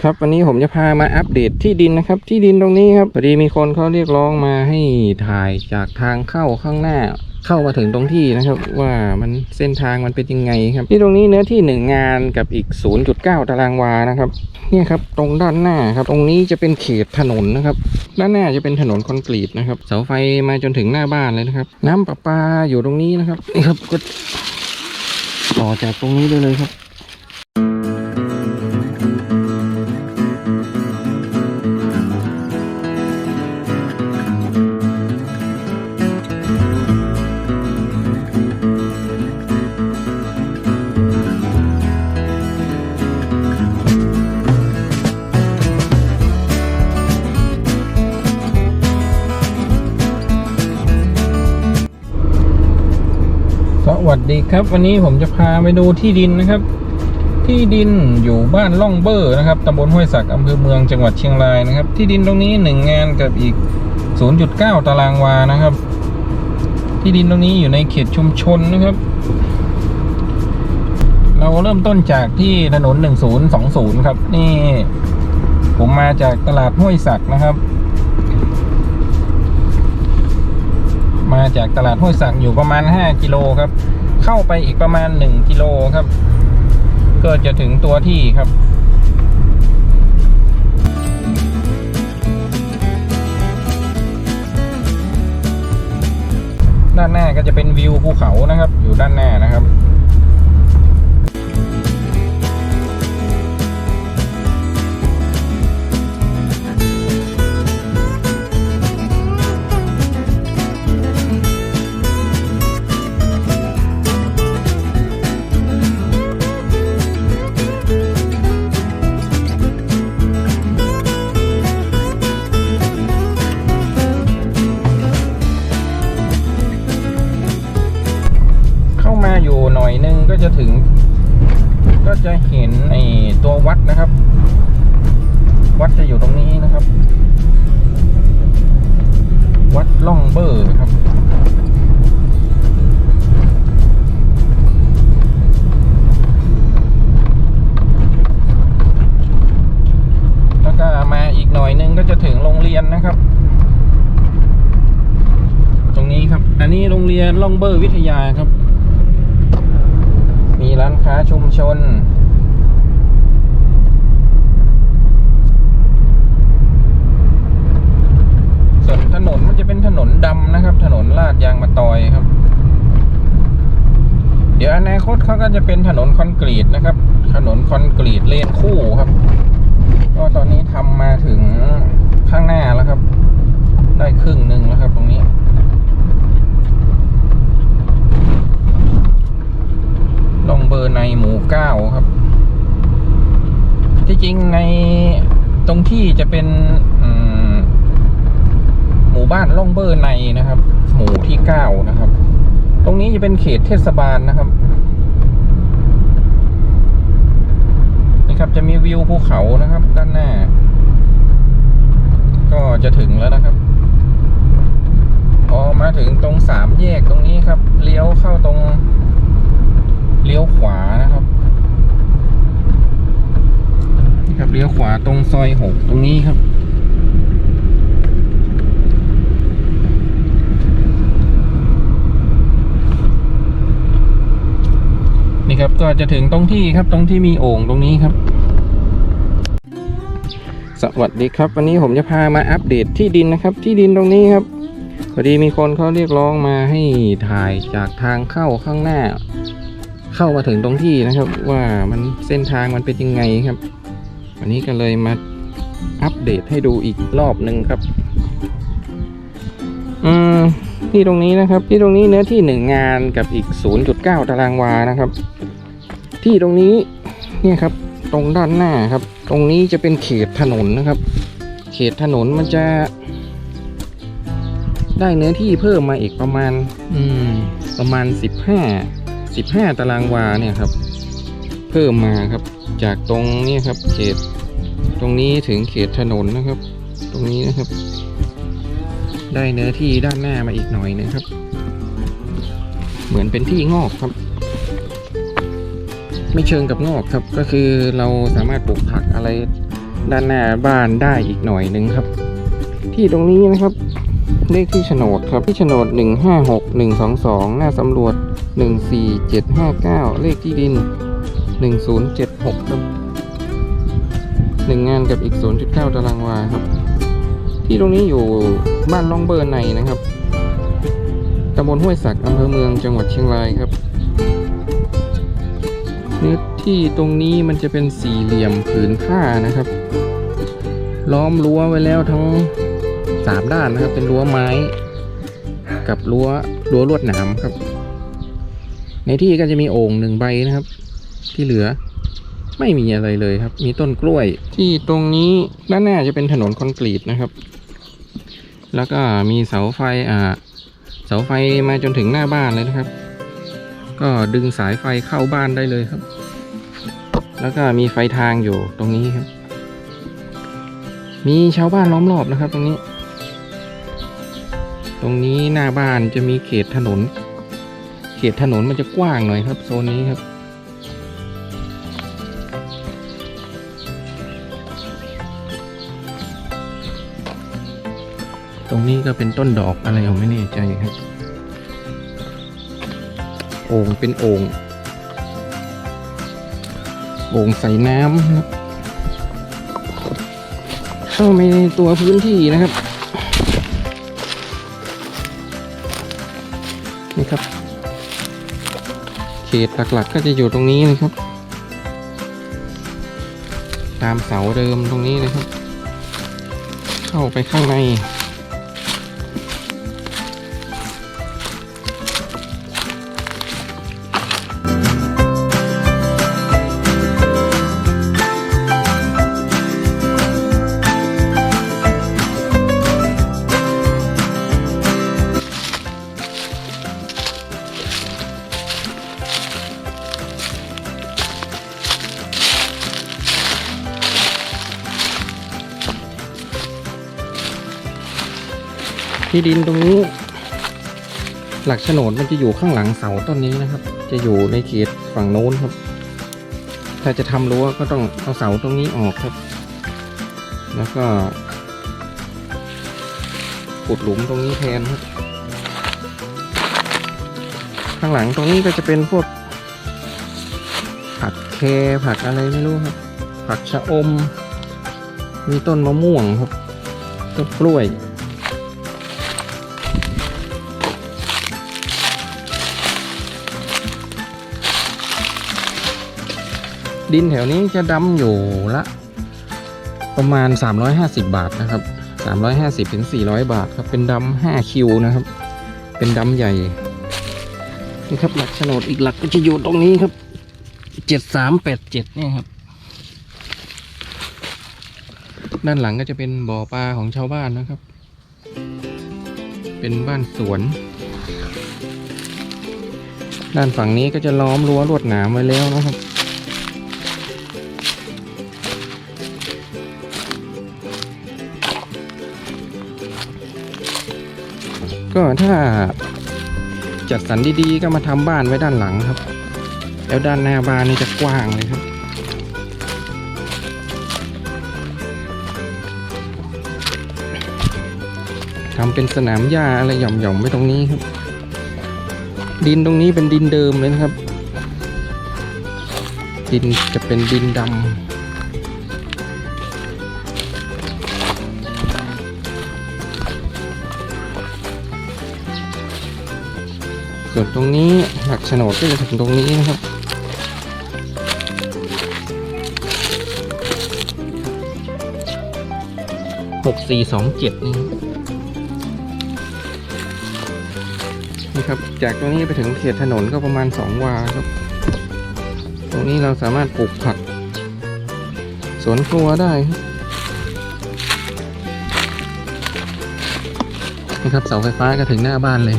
ครับวันนี้ผมจะพามาอัปเดตที่ดินนะครับ ที่ดินตรงนี้ครับพอดีมีคนเขาเรียกร้องมาให้ถ่ายจากทางเข้าข้างหน้า เข้ามาถึงตรงที่นะครับ ว่ามันเส้นทางมันเป็นยังไงครับ ที่ตรงนี้เนื้อที่หนึ่งงานกับอีก 0.9 ตารางวานะครับเนี่ยครับตรงด้านหน้าครับ ตรงนี้จะเป็นเขตถนนนะครับ ด้านหน้าจะเป็นถนนคอนกรีตนะครับ เสาไฟมาจนถึงหน้าบ้านเลยนะครับ น้ำประปาอยู่ตรงนี้นะครับนี่ครับก็ต่อจากตรงนี้ได้เลยครับ วัสดีครับวันนี้ผมจะพาไปดูที่ดินนะครับ ที่ดินอยู่บ้านล่องเบอร์นะครับตำบลห้วยสักอำเภอเมืองจังหวัดเชียงรายนะครับ ที่ดินตรงนี้หนึ่งงานกับอีก 0.9 ตารางวานะครับ ที่ดินตรงนี้อยู่ในเขตชุมชนนะครับ เราเริ่มต้นจากที่ถนน 1020 ครับ นี่ ผมมาจากตลาดห้วยสักนะครับมาจากตลาดห้วยสักอยู่ประมาณ 5 กิโลครับ เข้าไปอีกประมาณ1กิโลครับ ก็จะถึงตัวที่ครับด้านหน้าก็จะเป็นวิวภูเขานะครับ อยู่ด้านหน้านะครับ วัดล่องเบอร์ครับแล้วก็มาอีกหน่อยนึงก็จะถึงโรงเรียนนะครับ ตรงนี้ครับ อันนี้โรงเรียนล่องเบอร์วิทยาครับ มีร้านค้าชุมชนถนนมันจะเป็นถนนดำนะครับ ถนนลาดยางมะตอยครับ เดี๋ยวอนาคต เขาก็จะเป็นถนนคอนกรีตนะครับ ถนนคอนกรีตเลนคู่ครับ ก็ตอนนี้ทำมาถึงข้างหน้าแล้วครับ ได้ครึ่งหนึ่งแล้วครับ ตรงนี้ลงเบอร์ในหมู่เก้าครับ ที่จริงในตรงที่จะเป็นหมู่บ้านล่องเบอร์ในนะครับ หมู่ที่เก้านะครับ ตรงนี้จะเป็นเขตเทศบาลนะครับ นี่ครับ จะมีวิวภูเขานะครับ ด้านหน้า ก็จะถึงแล้วนะครับพอมาถึงตรงสามแยกตรงนี้ครับ เลี้ยวเข้าตรง เลี้ยวขวานะครับนี่ครับเลี้ยวขวาตรงซอยหกตรงนี้ครับนี่ครับก็จะถึงตรงที่ครับตรงที่มีโอ่งตรงนี้ครับ สวัสดีครับ วันนี้ผมจะพามาอัปเดตที่ดินนะครับ ที่ดินตรงนี้ครับพอดีมีคนเขาเรียกร้องมาให้ถ่ายจากทางเข้าข้างหน้า เข้ามาถึงตรงที่นะครับ ว่ามันเส้นทางมันเป็นยังไงครับ วันนี้ก็เลยมาอัปเดตให้ดูอีกรอบหนึ่งครับอืมที่ตรงนี้นะครับ ที่ตรงนี้เนื้อที่หนึ่งงานกับอีก 0.9 ตารางวานะครับ ที่ตรงนี้เนี่ยครับ ตรงด้านหน้าครับ ตรงนี้จะเป็นเขตถนนนะครับ เขตถนนมันจะได้เนื้อที่เพิ่มมาอีกประมาณ อืม ประมาณ15 15ตารางวาเนี่ยครับ เพิ่มมาครับ จากตรงนี้ครับ เขต ตรงนี้ถึงเขตถนนนะครับ ตรงนี้นะครับ ได้เนื้อที่ด้านหน้ามาอีกหน่อยนึงครับ เหมือนเป็นที่งอกครับ ไม่เชิงกับงอกครับ ก็คือเราสามารถปลูกผักอะไรด้านหน้าบ้านได้อีกหน่อยหนึ่งครับ ที่ตรงนี้นะครับเลขที่โฉนดครับที่โฉนด 156 122 หน้าสำรวจ 14759 เลขที่ดิน 1076 ครับหนึ่งงานกับอีก 0.9 ตารางวาครับ ที่ตรงนี้อยู่บ้านล่องเบอร์ในนะครับตำบลห้วยสักอำเภอเมืองจังหวัดเชียงรายครับ เนื้อที่ตรงนี้มันจะเป็นสี่เหลี่ยมผืนผ้านะครับ ล้อมรั้วไว้แล้วทั้งสามด้านนะครับ เป็นรั้วไม้ กับรั้วรั้วลวดหนามครับ ในที่ก็จะมีโอ่งหนึ่งใบนะครับ ที่เหลือไม่มีอะไรเลยครับ มีต้นกล้วย ที่ตรงนี้ด้านหน้าจะเป็นถนนคอนกรีตนะครับ แล้วก็มีเสาไฟอ่าเสาไฟมาจนถึงหน้าบ้านเลยนะครับ ก็ดึงสายไฟเข้าบ้านได้เลยครับ แล้วก็มีไฟทางอยู่ตรงนี้ครับ มีชาวบ้านล้อมรอบนะครับ ตรงนี้ ตรงนี้หน้าบ้านจะมีเขตถนน เขตถนนมันจะกว้างหน่อยครับ โซนนี้ครับ ตรงนี้ก็เป็นต้นดอกอะไรผมไม่แน่ใจครับ โอ่งเป็นโอ่งโอ่งใส่น้ำนะเข้าไปในตัวพื้นที่นะครับนี่ครับ เขตหลักๆก็จะอยู่ตรงนี้นะครับ ตามเสาเดิมตรงนี้นะครับ เข้าไปข้างใน ดินตรงนี้ หลักโฉนดมันจะอยู่ข้างหลังเสาต้นนี้นะครับ จะอยู่ในเขตฝั่งโน้นครับ ถ้าจะทำรั้วก็ต้องเอาเสาตรงนี้ออกครับ แล้วก็ขุดหลุมตรงนี้แทนครับ ข้างหลังตรงนี้ก็จะเป็นพวก ผักแคผักอะไรไม่รู้ครับ ผักชะอม มีต้นมะม่วงครับต้นกล้วย ดินแถวนี้จะดำอยู่ละ ประมาณ 350 บาทนะครับ 350ถึง400 บาทครับ เป็นดำ5คิวนะครับ เป็นดำใหญ่นี่ครับหลักโฉนดอีกหลักก็จะอยู่ตรงนี้ครับ 7387เนี่ยครับ ด้านหลังก็จะเป็นบ่อปลาของชาวบ้านนะครับ เป็นบ้านสวนด้านฝั่งนี้ก็จะล้อมรั้วลวดหนามไว้แล้วนะครับ ก็ถ้าจัดสรรดีๆก็มาทำบ้านไว้ด้านหลังครับ แล้วด้านหน้าบ้านนี่จะกว้างเลยครับทำเป็นสนามหญ้าอะไรหย่อมๆไว้ตรงนี้ครับ ดินตรงนี้เป็นดินเดิมเลยนะครับ ดินจะเป็นดินดำ ส่วนตรงนี้หลักโฉนดก็จะถึงตรงนี้นะครับ หกสี่สองเจ็ดนี่นี่ครับ จากตรงนี้ไปถึงเขตถนนก็ประมาณสองวาครับ ตรงนี้เราสามารถปลูกผัก สวนครัวได้ครับนะครับเสาไฟฟ้าก็ถึงหน้าบ้านเลย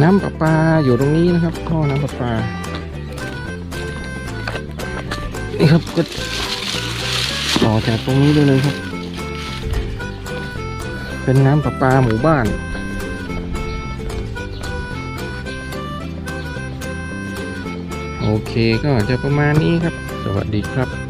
น้ำประปาอยู่ตรงนี้นะครับท่อน้ำประปา นี่ครับก็ต่อจากตรงนี้ด้เลยครับ เป็นน้ำประปาหมู่บ้านโอเคก็จะประมาณนี้ครับ สวัสดีครับ